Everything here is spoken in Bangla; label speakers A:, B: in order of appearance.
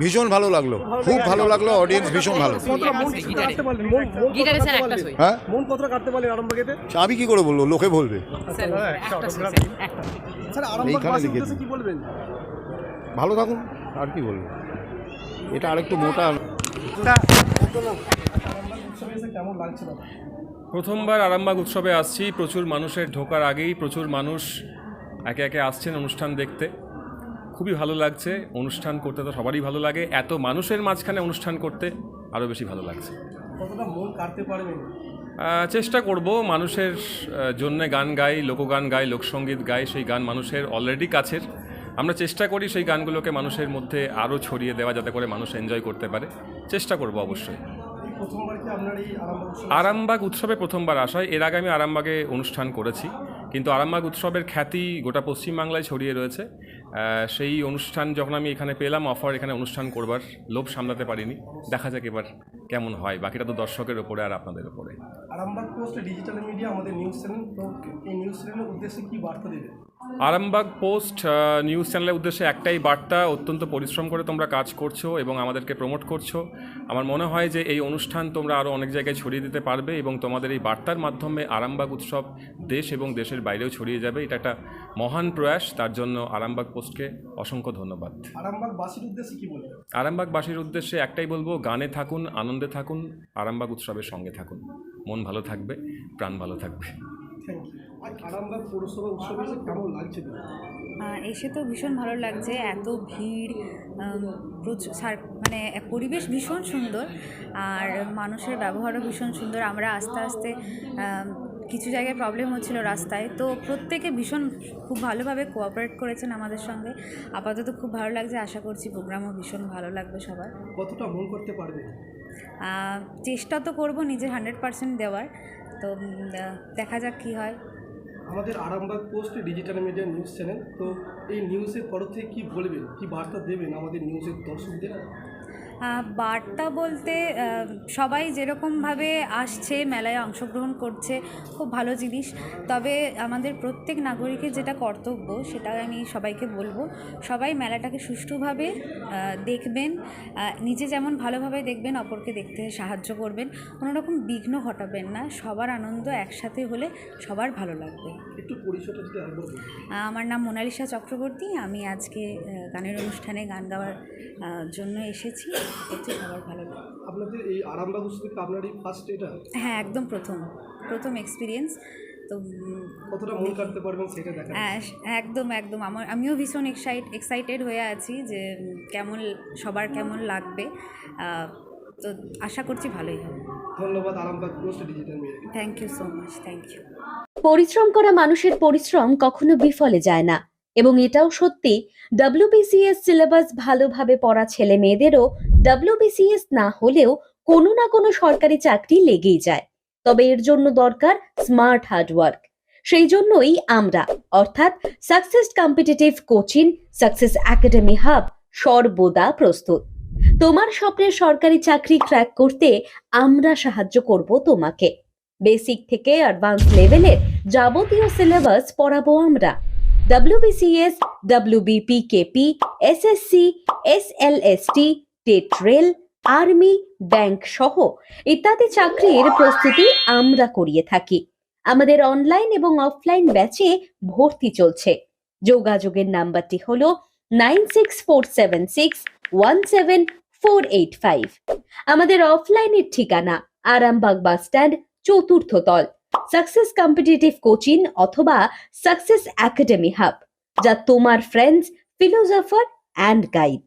A: ভীষণ ভালো লাগল। খুব ভালো লাগল অডিয়েন্স ভীষণ ভালো? হ্যাঁ? আমি কি করে বলব? লোকে বলবে।
B: স্যার
C: হ্যাঁ,
A: এইখানে লিখে ভালো থাকুন আর কি বলব? এটা আরেকটু মোটা।
C: উৎসবে এসে কেমন লাগছে দাদা
D: প্রথমবার আরামবাগ উৎসবে আসছি। প্রচুর মানুষের ঢোকার আগেই প্রচুর মানুষ একে একে আসছেন অনুষ্ঠান দেখতে। খুবই ভালো লাগছে। অনুষ্ঠান করতে তো সবারই ভালো লাগে। এত মানুষের মাঝখানে অনুষ্ঠান করতে আরও বেশি ভালো লাগছে। চেষ্টা করব মানুষের জন্য গান গাই লোকগান গাই লোকসঙ্গীত গাই সেই গান মানুষের অলরেডি কাছের। আমরা চেষ্টা করি সেই গানগুলোকে মানুষের মধ্যে আরও ছড়িয়ে দেওয়া যাতে করে মানুষ এনজয় করতে পারে। চেষ্টা করব অবশ্যই।
C: আরামবাগ উৎসবে
D: প্রথমবার আসা হয়। এর আগে আমি আরামবাগে অনুষ্ঠান করেছি। কিন্তু আরামবাগ উৎসবের খ্যাতি গোটা পশ্চিমবাংলায় ছড়িয়ে রয়েছে। সেই অনুষ্ঠান যখন আমি এখানে পেলাম, অফার এখানে অনুষ্ঠান করবার লোভ সামলাতে পারিনি। দেখা যাক এবার কেমন হয়। বাকিটা তো দর্শকের ওপরে আর আপনাদের ওপরে
C: আরামবাগ পোস্ট ডিজিটাল মিডিয়া আমাদের নিউজ চ্যানেল তো এই নিউজ চ্যানেলের উদ্দেশ্যে কী বার্তা দেবেন?
D: আরামবাগ পোস্ট নিউজ চ্যানেলের উদ্দেশ্যে একটাই বার্তা অত্যন্ত পরিশ্রম করে তোমরা কাজ করছ এবং আমাদেরকে প্রমোট করছ। আমার মনে হয় যে এই অনুষ্ঠান তোমরা আরও অনেক জায়গায় ছড়িয়ে দিতে পারবে এবং তোমাদের এই বার্তার মাধ্যমে আরামবাগ উৎসব দেশ এবং দেশের বাইরেও ছড়িয়ে যাবে। এটা একটা মহান প্রয়াস তার জন্য আরামবাগ পোস্টকে অসংখ্য ধন্যবাদ।
C: আরামবাগ বাসীর উদ্দেশ্যে কি বলবেন
D: আরামবাগবাসীর উদ্দেশ্যে একটাই বলব গানে থাকুন আনন্দে থাকুন আরামবাগ উৎসবের সঙ্গে থাকুন। মন ভালো থাকবে প্রাণ ভালো থাকবে।
C: আরামবাগ পৌরসভা উৎসবে এসে কেমন লাগছে?
E: এসে তো ভীষণ ভালো লাগছে এত ভিড় প্রচুর সার- মানে পরিবেশ ভীষণ সুন্দর আর মানুষের ব্যবহারও ভীষণ সুন্দর। আমরা আস্তে আস্তে কিছু জায়গায় প্রবলেম হচ্ছিল রাস্তায় তো প্রত্যেকে ভীষণ খুব ভালোভাবে কোঅপারেট করেছেন আমাদের সঙ্গে। আপাতত খুব ভালো লাগছে আশা করছি প্রোগ্রামও ভীষণ ভালো লাগবে সবার।
C: কতটা মন করতে পারবেন
E: আহ, চেষ্টা তো করব নিজের হান্ড্রেড পার্সেন্ট দেওয়ার তো দেখা যাক কী হয়।
C: আমাদের Arambagh post digital media news channel. তো এই নিউজের তরফ থেকে কী বলবেন, কী বার্তা দেবেন আমাদের নিউজের দর্শকদের?
E: বার্তা বলতে সবাই যেরকমভাবে আসছে মেলায় অংশগ্রহণ করছে খুব ভালো জিনিস। তবে আমাদের প্রত্যেক নাগরিকের যেটা কর্তব্য সেটা আমি সবাইকে বলব। সবাই মেলাটাকে সুষ্ঠুভাবে দেখবেন নিজে যেমন ভালোভাবে দেখবেন অপরকে দেখতে সাহায্য করবেন কোনো রকম বিঘ্ন ঘটাবেন না। সবার আনন্দ একসাথে হলে সবার ভালো লাগবে। আমার নাম মোনালিসা চক্রবর্তী। আমি আজকে গানের অনুষ্ঠানে গান গাওয়ার জন্য এসেছি। সবার ভালো লাগে।
C: আপনাদের এই আরামবাগ উৎসবে আপনার এই ফার্স্ট এটা?
E: হ্যাঁ একদম প্রথম। প্রথম এক্সপিরিয়েন্স তো
C: কতটা মন কাটতে পারবেন সেটা দেখা
E: হ্যাঁ, একদম একদম। আমার আমিও ভীষণ এক্সাইট এক্সাইটেড হয়ে আছি যে কেমন সবার কেমন লাগবে। তো আশা করছি ভালোই হবে।
C: ধন্যবাদ Arambagh post digital media
E: thank you so much thank you
F: পরিশ্রম করা মানুষের পরিশ্রম কখনো বিফলে যায় না। এবং এটাও সত্যি ডব্লিউবিসিএস সিলেবাস ভালোভাবে পড়া ছেলে মেয়েদেরও ডব্লিউবিসিএস না হলেও কোনো না কোনো সরকারি চাকরি লেগেই যায়। তবে এর জন্য দরকার স্মার্ট হার্ডওয়ার্ক সেই জন্যই আমরা, অর্থাৎ success competitive coaching success academy hub সর্বদা প্রস্তুত। তোমার স্বপ্নের সরকারি চাকরি ক্র্যাক করতে আমরা সাহায্য করব তোমাকে। বেসিক থেকে অ্যাডভান্স লেভেলের যাবতীয় সিলেবাস পড়াবো আমরা। WBCS WBPKP SSC SLST TET rail army, bank সহ ইত্যাদি চাকরির প্রস্তুতি আমরা করিয়ে থাকি। আমাদের অনলাইন এবং অফলাইন ব্যাচে ভর্তি চলছে। যোগাযোগের নাম্বারটি হল nine six four seven six one seven four eight five. আমাদের অফলাইনের ঠিকানা আরামবাগ বাস স্ট্যান্ড চতুর্থ তল। সাকসেস কম্পিটিটিভ কোচিং অথবা সাকসেস একাডেমি হাব, যা তোমার ফ্রেন্ডস, ফিলোসফার, অ্যান্ড গাইড।